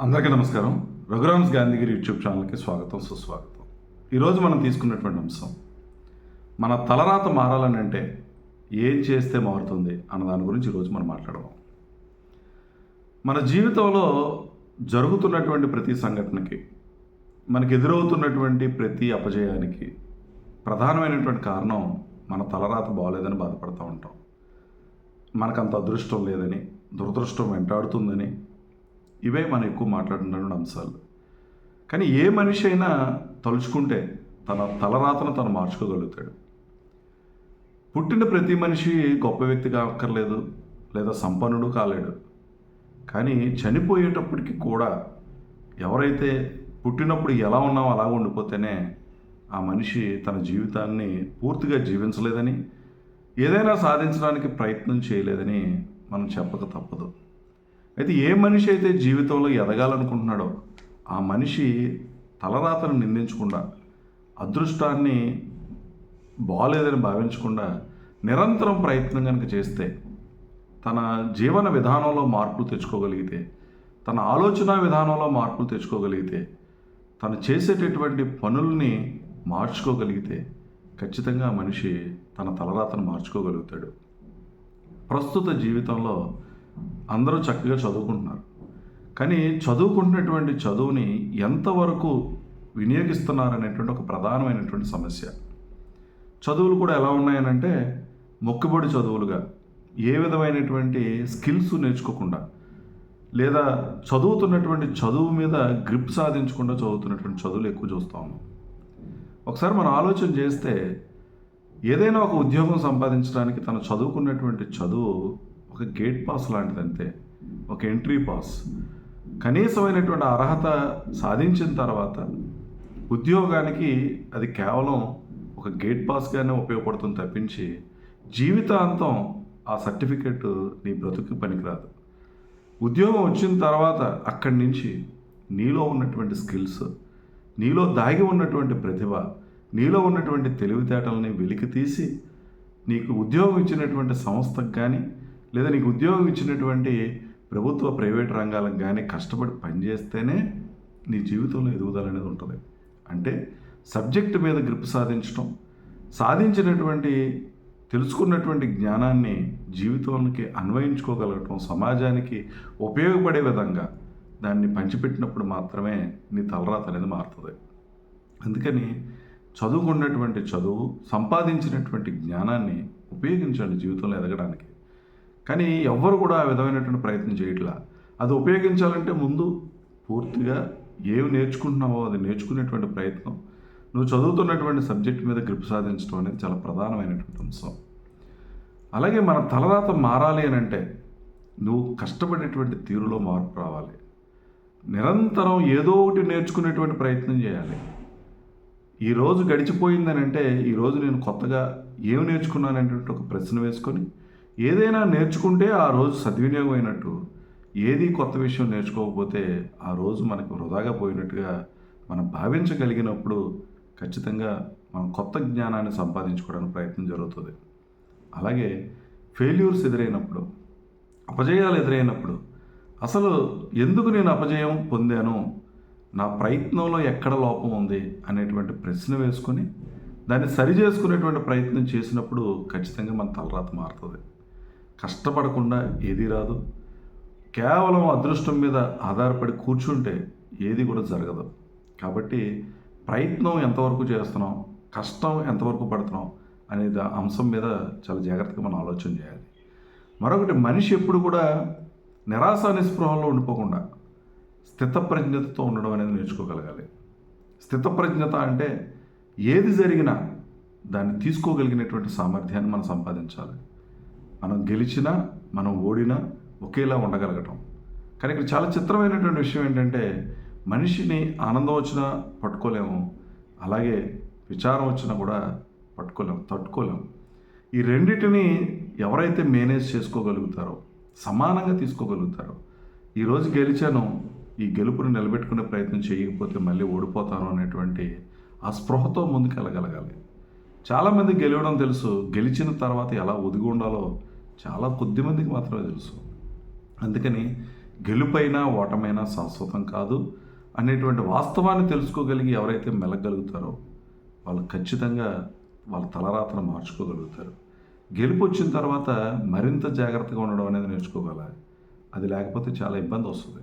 అందరికీ నమస్కారం. రఘురామ్స్ గాంధీగిరి యూట్యూబ్ ఛానల్కి స్వాగతం సుస్వాగతం. ఈరోజు మనం తీసుకున్నటువంటి అంశం మన తలరాత మారాలని అంటే ఏం చేస్తే మారుతుంది అన్న దాని గురించి ఈరోజు మనం మాట్లాడదాం. మన జీవితంలో జరుగుతున్నటువంటి ప్రతి సంఘటనకి మనకు ఎదురవుతున్నటువంటి ప్రతి అపజయానికి ప్రధానమైనటువంటి కారణం మన తలరాత బాగోలేదని బాధపడుతూ ఉంటాం. మనకంత అదృష్టం లేదని దురదృష్టం వెంటాడుతుందని ఇవే మనం ఎక్కువ మాట్లాడుతున్న అంశాలు. కానీ ఏ మనిషి అయినా తలుచుకుంటే తన తలరాతను తను మార్చుకోగలుగుతాడు. పుట్టిన ప్రతి మనిషి గొప్ప వ్యక్తి కాక్కర్లేదు లేదా సంపన్నుడు కాలేడు. కానీ చనిపోయేటప్పటికి కూడా ఎవరైతే పుట్టినప్పుడు ఎలా ఉన్నామో అలా ఉండిపోతేనే ఆ మనిషి తన జీవితాన్ని పూర్తిగా జీవించలేదని ఏదైనా సాధించడానికి ప్రయత్నం చేయలేదని మనం చెప్పక తప్పదు. అయితే ఏ మనిషి అయితే జీవితంలో ఎదగాలనుకుంటున్నాడో ఆ మనిషి తలరాతను నిందించకుండా అదృష్టాన్ని బాగాలేదని భావించకుండా నిరంతరం ప్రయత్నం కనుక చేస్తే తన జీవన విధానంలో మార్పులు తెచ్చుకోగలిగితే తన ఆలోచన విధానంలో మార్పులు తెచ్చుకోగలిగితే తను చేసేటటువంటి పనుల్ని మార్చుకోగలిగితే ఖచ్చితంగా మనిషి తన తలరాతను మార్చుకోగలుగుతాడు. ప్రస్తుత జీవితంలో అందరూ చక్కగా చదువుకుంటున్నారు. కానీ చదువుకుంటున్నటువంటి చదువుని ఎంతవరకు వినియోగిస్తున్నారనేటువంటి ఒక ప్రధానమైనటువంటి సమస్య. చదువులు కూడా ఎలా ఉన్నాయనంటే మొక్కుబడి చదువులుగా ఏ విధమైనటువంటి స్కిల్స్ నేర్చుకోకుండా లేదా చదువుతున్నటువంటి చదువు మీద గ్రిప్ సాధించకుండా చదువుతున్నటువంటి చదువులు ఎక్కువ చూస్తూ ఉన్నాం. ఒకసారి మనం ఆలోచన చేస్తే ఏదైనా ఒక ఉద్యోగం సంపాదించడానికి తను చదువుకున్నటువంటి చదువు ఒక గేట్ పాస్ లాంటిది అంతే ఒక ఎంట్రీ పాస్. కనీసమైనటువంటి అర్హత సాధించిన తర్వాత ఉద్యోగానికి అది కేవలం ఒక గేట్ పాస్గానే ఉపయోగపడుతుంది తప్పించి జీవితాంతం ఆ సర్టిఫికెట్ నీ బ్రతుకు పనికిరాదు. ఉద్యోగం వచ్చిన తర్వాత అక్కడి నుంచి నీలో ఉన్నటువంటి స్కిల్స్ నీలో దాగి ఉన్నటువంటి ప్రతిభ నీలో ఉన్నటువంటి తెలివితేటలని వెలికి తీసి నీకు ఉద్యోగం ఇచ్చినటువంటి సంస్థకు కానీ లేదా నీకు ఉద్యోగం ఇచ్చినటువంటి ప్రభుత్వ ప్రైవేట్ రంగాలకు కానీ కష్టపడి పనిచేస్తేనే నీ జీవితంలో ఎదుగుదల అనేది ఉంటుంది. అంటే సబ్జెక్టు మీద గ్రిప్ సాధించడం సాధించినటువంటి తెలుసుకున్నటువంటి జ్ఞానాన్ని జీవితానికి అన్వయించుకోగలగటం సమాజానికి ఉపయోగపడే విధంగా దాన్ని పంచిపెట్టినప్పుడు మాత్రమే నీ తలరాత అనేది మారుతుంది. అందుకని చదువుకున్నటువంటి చదువు సంపాదించినటువంటి జ్ఞానాన్ని ఉపయోగించండి జీవితంలో ఎదగడానికి. కానీ ఎవ్వరు కూడా ఆ విధమైనటువంటి ప్రయత్నం చేయట్లా. అది ఉపయోగించాలంటే ముందు పూర్తిగా ఏమి నేర్చుకుంటున్నావో అది నేర్చుకునేటువంటి ప్రయత్నం. నువ్వు చదువుతున్నటువంటి సబ్జెక్ట్ మీద గ్రిప్ సాధించడం అనేది చాలా ప్రధానమైనటువంటి అంశం. అలాగే మన తలరాత మారాలి అని అంటే నువ్వు కష్టపడేటువంటి తీరులో మార్పు రావాలి. నిరంతరం ఏదో ఒకటి నేర్చుకునేటువంటి ప్రయత్నం చేయాలి. ఈరోజు గడిచిపోయిందని అంటే ఈరోజు నేను కొత్తగా ఏమి నేర్చుకున్నాననేటువంటి ఒక ప్రశ్న వేసుకొని ఏదైనా నేర్చుకుంటే ఆ రోజు సద్వినియోగం అయినట్టు. ఏది కొత్త విషయం నేర్చుకోకపోతే ఆ రోజు మనకు వృధాగా పోయినట్టుగా మనం భావించగలిగినప్పుడు ఖచ్చితంగా మనం కొత్త జ్ఞానాన్ని సంపాదించుకోవడానికి ప్రయత్నం జరుగుతుంది. అలాగే ఫెయిల్యూర్స్ ఎదురైనప్పుడు అపజయాలు ఎదురైనప్పుడు అసలు ఎందుకు నేను అపజయం పొందాను నా ప్రయత్నంలో ఎక్కడ లోపం ఉంది అనేటువంటి ప్రశ్న వేసుకొని దాన్ని సరి చేసుకునేటువంటి ప్రయత్నం చేసినప్పుడు ఖచ్చితంగా మన తలరాత మారుతుంది. కష్టపడకుండా ఏదీ రాదు. కేవలం అదృష్టం మీద ఆధారపడి కూర్చుంటే ఏది కూడా జరగదు. కాబట్టి ప్రయత్నం ఎంతవరకు చేస్తున్నాం కష్టం ఎంతవరకు పడుతున్నాం అనే అంశం మీద చాలా జాగ్రత్తగా మనం ఆలోచన చేయాలి. మరొకటి మనిషి ఎప్పుడు కూడా నిరాశ నిస్పృహంలో ఉండిపోకుండా స్థితప్రజ్ఞతతో ఉండడం అనేది నేర్చుకోగలగాలి. స్థితప్రజ్ఞత అంటే ఏది జరిగినా దాన్ని తీసుకోగలిగినటువంటి సామర్థ్యాన్ని మనం సంపాదించాలి. మనం గెలిచినా మనం ఓడినా ఒకేలా ఉండగలగటం. కానీ ఇక్కడ చాలా చిత్రమైనటువంటి విషయం ఏంటంటే మనిషిని ఆనందం వచ్చినా పట్టుకోలేము అలాగే విచారం వచ్చినా కూడా పట్టుకోలేము తట్టుకోలేము. ఈ రెండింటిని ఎవరైతే మేనేజ్ చేసుకోగలుగుతారో సమానంగా తీసుకోగలుగుతారో ఈరోజు గెలిచాను ఈ గెలుపుని నిలబెట్టుకునే ప్రయత్నం చేయకపోతే మళ్ళీ ఓడిపోతాను అనేటువంటి ఆ స్పృహతో ముందుకు వెళ్ళగలగాలి చాలామంది గెలవడం తెలుసు. గెలిచిన తర్వాత ఎలా ఒదిగి ఉండాలో చాలా కొద్ది మందికి మాత్రమే తెలుసు. అందుకని గెలుపైనా ఓటమైనా శాశ్వతం కాదు అనేటువంటి వాస్తవాన్ని తెలుసుకోగలిగి ఎవరైతే మెలగలుగుతారో వాళ్ళు ఖచ్చితంగా వాళ్ళ తలరాతను మార్చుకోగలుగుతారు. గెలుపు వచ్చిన తర్వాత మరింత జాగ్రత్తగా ఉండడం అనేది నేర్చుకోగలాలి అది లేకపోతే చాలా ఇబ్బంది వస్తుంది.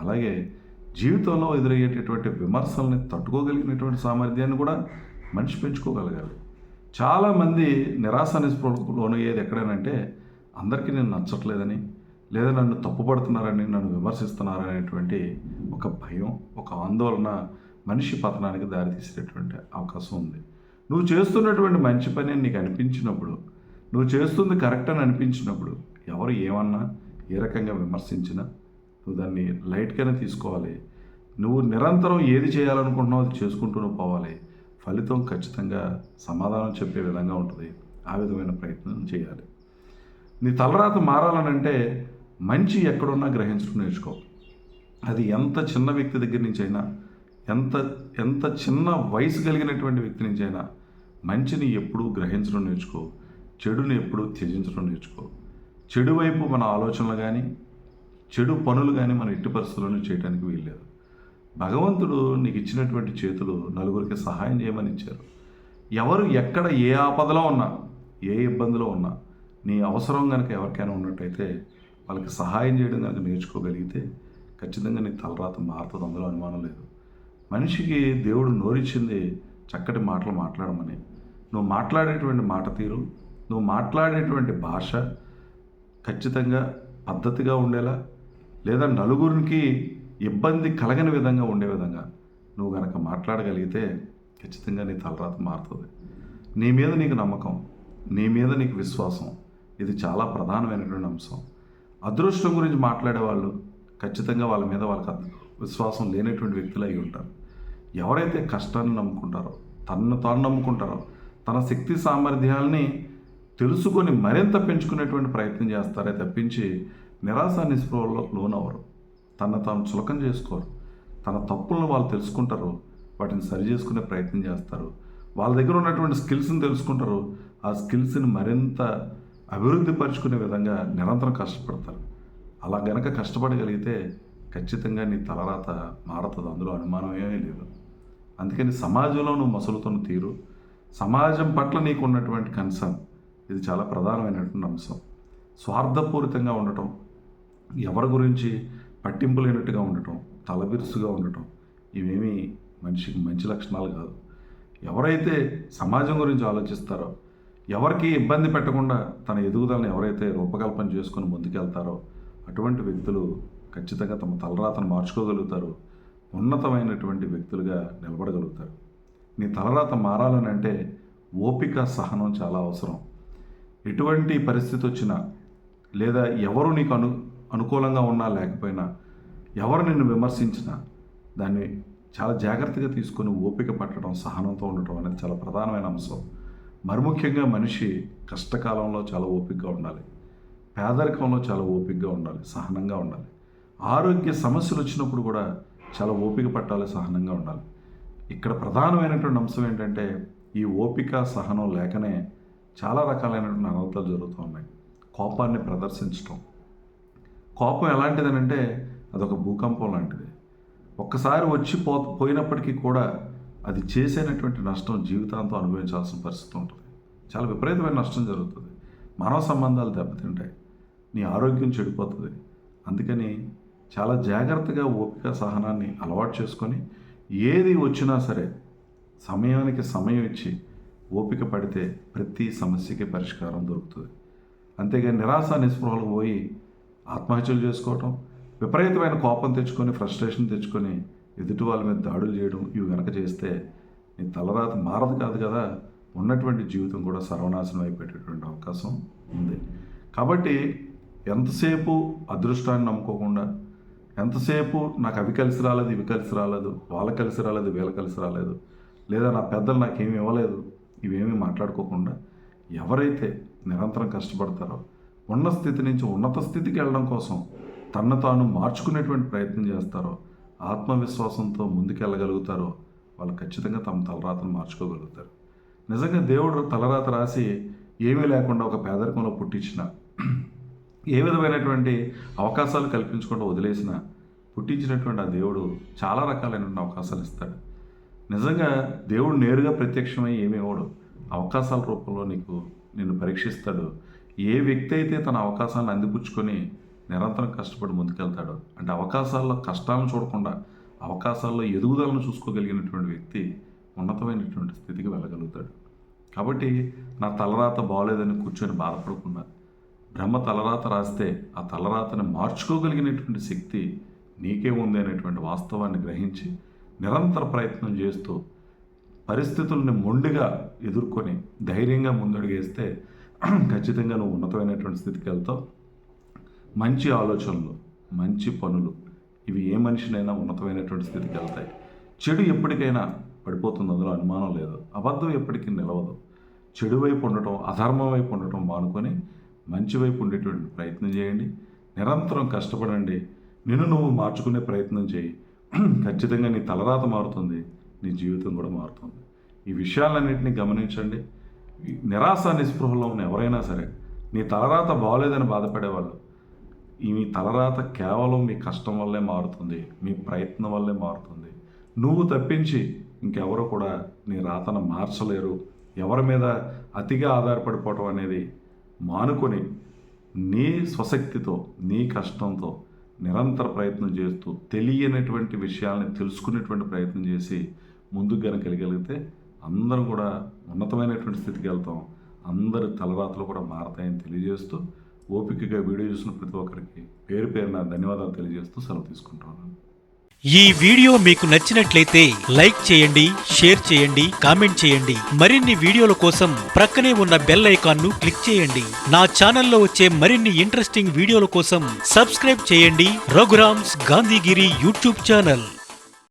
అలాగే జీవితంలో ఎదురయ్యేటటువంటి విమర్శల్ని తట్టుకోగలిగినటువంటి సామర్థ్యాన్ని కూడా మనిషి పెంచుకోగలగాలి. చాలామంది నిరాశ లోనయ్యేది ఎక్కడేనంటే అందరికీ నేను నచ్చట్లేదని లేదా నన్ను తప్పుపడుతున్నారని నన్ను విమర్శిస్తున్నారనేటువంటి ఒక భయం ఒక ఆందోళన మనిషి పతనానికి దారితీసేటువంటి అవకాశం ఉంది. నువ్వు చేస్తున్నటువంటి మంచి పని అని నీకు అనిపించినప్పుడు నువ్వు చేస్తుంది కరెక్ట్ అని అనిపించినప్పుడు ఎవరు ఏమన్నా ఏ రకంగా విమర్శించినా నువ్వు దాన్ని లైట్గానే తీసుకోవాలి. నువ్వు నిరంతరం ఏది చేయాలనుకుంటున్నావు అది చేసుకుంటూ పోవాలి. ఫలితం ఖచ్చితంగా సమాధానం చెప్పే విధంగా ఉంటుంది. ఆ విధమైన ప్రయత్నం చేయాలి. నీ తలరాత మారాలనంటే మంచి ఎక్కడున్నా గ్రహించడం నేర్చుకో. అది ఎంత చిన్న వ్యక్తి దగ్గర నుంచి అయినా ఎంత ఎంత చిన్న వయసు కలిగినటువంటి వ్యక్తి నుంచి అయినా మంచిని ఎప్పుడూ గ్రహించడం నేర్చుకో. చెడుని ఎప్పుడూ త్యజించడం నేర్చుకో. చెడు వైపు మన ఆలోచనలు కానీ చెడు పనులు కానీ మన ఎట్టి పరిస్థితులను చేయడానికి వీల్లేదు. భగవంతుడు నీకు ఇచ్చినటువంటి చేతులు నలుగురికి సహాయం చేయమని ఇచ్చారు. ఎవరు ఎక్కడ ఏ ఆపదలో ఉన్నా ఏ ఇబ్బందిలో ఉన్నా నీ అవసరం కనుక ఎవరికైనా ఉన్నట్టయితే వాళ్ళకి సహాయం చేయడం కనుక నేర్చుకోగలిగితే ఖచ్చితంగా నీ తలరాత మారుతుంది. అందులో అనుమానం లేదు. మనిషికి దేవుడు నోరిచ్చింది చక్కటి మాటలు మాట్లాడమని. నువ్వు మాట్లాడేటువంటి మాట తీరు నువ్వు మాట్లాడేటువంటి భాష ఖచ్చితంగా పద్ధతిగా ఉండేలా లేదా నలుగురికి ఇబ్బంది కలగని విధంగా ఉండే విధంగా నువ్వు కనుక మాట్లాడగలిగితే ఖచ్చితంగా నీ తలరాత మారుతుంది. నీ మీద నీకు నమ్మకం నీ మీద నీకు విశ్వాసం ఇది చాలా ప్రధానమైనటువంటి అంశం. అదృష్టం గురించి మాట్లాడే వాళ్ళు ఖచ్చితంగా వాళ్ళ మీద వాళ్ళకి విశ్వాసం లేనటువంటి వ్యక్తులు అయి ఉంటారు. ఎవరైతే కష్టాన్ని నమ్ముకుంటారో తనను తాను నమ్ముకుంటారో తన శక్తి సామర్థ్యాల్ని తెలుసుకొని మరింత పెంచుకునేటువంటి ప్రయత్నం చేస్తారే తప్పించి నిరాశ నిస్పృహలో లోనవరు తన తాను చులకం చేసుకోరు. తన తప్పులను వాళ్ళు తెలుసుకుంటారు. వాటిని సరి చేసుకునే ప్రయత్నం చేస్తారు. వాళ్ళ దగ్గర ఉన్నటువంటి స్కిల్స్ని తెలుసుకుంటారు. ఆ స్కిల్స్ని మరింత అభివృద్ధి పరుచుకునే విధంగా నిరంతరం కష్టపడతారు. అలా గనక కష్టపడగలిగితే ఖచ్చితంగా నీ తలరాత మారుతుంది. అందులో అనుమానం ఏమీ లేదు. అందుకని సమాజంలో నువ్వు మసులుతున్న తీరు సమాజం పట్ల నీకు ఉన్నటువంటి కన్సర్న్ ఇది చాలా ప్రధానమైనటువంటి అంశం. స్వార్థపూరితంగా ఉండటం ఎవరి గురించి పట్టింపు లేనట్టుగా ఉండటం తలబిరుసుగా ఉండటం ఇవేమీ మనిషికి మంచి లక్షణాలు కాదు. ఎవరైతే సమాజం గురించి ఆలోచిస్తారో ఎవరికి ఇబ్బంది పెట్టకుండా తన ఎదుగుదలను ఎవరైతే రూపకల్పన చేసుకొని ముందుకెళ్తారో అటువంటి వ్యక్తులు ఖచ్చితంగా తమ తలరాతను మార్చుకోగలుగుతారు. ఉన్నతమైనటువంటి వ్యక్తులుగా నిలబడగలుగుతారు. నీ తలరాత మారాలని అంటే ఓపిక సహనం చాలా అవసరం. ఎటువంటి పరిస్థితి వచ్చినా లేదా ఎవరు నీకు అను అనుకూలంగా ఉన్నా లేకపోయినా ఎవరు నిన్ను విమర్శించినా దాన్ని చాలా జాగ్రత్తగా తీసుకొని ఓపిక పట్టడం సహనంతో ఉండటం అనేది చాలా ప్రధానమైన అంశం. మరి ముఖ్యంగా మనిషి కష్టకాలంలో చాలా ఓపికగా ఉండాలి. పేదరికంలో చాలా ఓపికగా ఉండాలి సహనంగా ఉండాలి. ఆరోగ్య సమస్యలు వచ్చినప్పుడు కూడా చాలా ఓపిక పట్టాలి సహనంగా ఉండాలి. ఇక్కడ ప్రధానమైనటువంటి అంశం ఏంటంటే ఈ ఓపిక సహనం లేకనే చాలా రకాలైనటువంటి అనర్థాలు జరుగుతూ ఉన్నాయి. కోపాన్ని ప్రదర్శించటం కోపం ఎలాంటిదనంటే అదొక భూకంపం లాంటిది. ఒక్కసారి వచ్చి పో పోయినప్పటికీ కూడా అది చేసేటటువంటి నష్టం జీవితాంతం అనుభవించాల్సిన పరిస్థితి ఉంటుంది. చాలా విపరీతమైన నష్టం జరుగుతుంది. మానవ సంబంధాలు దెబ్బతింటాయి. నీ ఆరోగ్యం చెడిపోతుంది. అందుకని చాలా జాగ్రత్తగా ఓపిక సహనాన్ని అలవాటు చేసుకొని ఏది వచ్చినా సరే సమయానికి సమయం ఇచ్చి ఓపిక పడితే ప్రతి సమస్యకి పరిష్కారం దొరుకుతుంది. అంతేగాని నిరాశ నిస్పృహలు పోయి ఆత్మహత్యలు చేసుకోవటం విపరీతమైన కోపం తెచ్చుకొని ఫ్రస్ట్రేషన్ తెచ్చుకొని ఎదుటి వాళ్ళ మీద దాడులు చేయడం ఇవి కనుక చేస్తే నీ తలరాత మారదు కాదు కదా. ఉన్నటువంటి జీవితం కూడా సర్వనాశనం అయిపోయేటటువంటి అవకాశం ఉంది. కాబట్టి ఎంతసేపు అదృష్టాన్ని నమ్ముకోకుండా ఎంతసేపు నాకు అవి కలిసి రాలేదు ఇవి కలిసి రాలేదు వాళ్ళ కలిసి రాలేదు వీళ్ళ కలిసి రాలేదు లేదా నా పెద్దలు నాకేమి ఇవ్వలేదు ఇవేమీ మాట్లాడుకోకుండా ఎవరైతే నిరంతరం కష్టపడతారో ఉన్న స్థితి నుంచి ఉన్నత స్థితికి వెళ్ళడం కోసం తన్ను తాను మార్చుకునేటువంటి ప్రయత్నం చేస్తారో ఆత్మవిశ్వాసంతో ముందుకెళ్ళగలుగుతారో వాళ్ళు ఖచ్చితంగా తమ తలరాతను మార్చుకోగలుగుతారు. నిజంగా దేవుడు తలరాత రాసి ఏమీ లేకుండా ఒక పేదరికంలో పుట్టించిన ఏ విధమైనటువంటి అవకాశాలు కల్పించకుండా వదిలేసిన పుట్టించినటువంటి ఆ దేవుడు చాలా రకాలైనటువంటి అవకాశాలు ఇస్తాడు. నిజంగా దేవుడు నేరుగా ప్రత్యక్షమై ఏమి ఇవ్వడు. అవకాశాల రూపంలో నీకు నిన్ను పరీక్షిస్తాడు. ఏ వ్యక్తి అయితే తన అవకాశాలను అందిపుచ్చుకొని నిరంతరం కష్టపడి ముందుకెళ్తాడో అంటే అవకాశాల్లో కష్టాలను చూడకుండా అవకాశాల్లో ఎదుగుదలను చూసుకోగలిగినటువంటి వ్యక్తి ఉన్నతమైనటువంటి స్థితికి వెళ్ళగలుగుతాడు. కాబట్టి నా తలరాత బాగోలేదని కూర్చొని బాధపడకుండా బ్రహ్మ తలరాత రాస్తే ఆ తలరాతని మార్చుకోగలిగినటువంటి శక్తి నీకే ఉంది అనేటువంటి వాస్తవాన్ని గ్రహించి నిరంతర ప్రయత్నం చేస్తూ పరిస్థితుల్ని మొండిగా ఎదుర్కొని ధైర్యంగా ముందడుగేస్తే ఖచ్చితంగా నువ్వు ఉన్నతమైనటువంటి స్థితికి వెళ్తావు. మంచి ఆలోచనలు మంచి పనులు ఇవి ఏ మనిషినైనా ఉన్నతమైనటువంటి స్థితికి వెళ్తాయి. చెడు ఎప్పటికైనా పడిపోతుంది అందులో అనుమానం లేదు. అబద్ధం ఎప్పటికీ నిలవదు. చెడు వైపు ఉండటం అధర్మం వైపు ఉండటం మానుకొని మంచి వైపు ఉండేటువంటి ప్రయత్నం చేయండి. నిరంతరం కష్టపడండి. నిన్ను నువ్వు మార్చుకునే ప్రయత్నం చేయి. ఖచ్చితంగా నీ తలరాత మారుతుంది నీ జీవితం కూడా మారుతుంది. ఈ విషయాలన్నింటినీ గమనించండి. నిరాశ నిస్పృహలో ఉన్న ఎవరైనా సరే నీ తలరాత బాగోలేదని బాధపడేవాళ్ళు. ఈ మీ తలరాత కేవలం మీ కష్టం వల్లే మారుతుంది మీ ప్రయత్నం వల్లే మారుతుంది. నువ్వు తప్పించి ఇంకెవరు కూడా నీ రాతను మార్చలేరు. ఎవరి మీద అతిగా ఆధారపడిపోవటం అనేది మానుకొని నీ స్వశక్తితో నీ కష్టంతో నిరంతర ప్రయత్నం చేస్తూ తెలియనటువంటి విషయాలని తెలుసుకునేటువంటి ప్రయత్నం చేసి ముందుకు కనుక అందరం కూడా ఉన్నతమైనటువంటి స్థితికి వెళ్తాం. అందరి తలరాతలు కూడా మారతాయని తెలియజేస్తూ ఓపికగా వీడియో చూసిన ప్రతి ఒక్కరికి పేరు పేరున ధన్యవాదాలు తెలియజేస్తూ సెలవు తీసుకుంటున్నాను. ఈ వీడియో మీకు నచ్చినట్లయితే లైక్ చేయండి షేర్ చేయండి కామెంట్ చేయండి. మరిన్ని వీడియోల కోసం ప్రక్కనే ఉన్న బెల్ ఐకాన్ను క్లిక్ చేయండి. నా ఛానల్లో వచ్చే మరిన్ని ఇంట్రెస్టింగ్ వీడియోల కోసం సబ్స్క్రైబ్ చేయండి. Raghuram's Gandhigiri YouTube channel.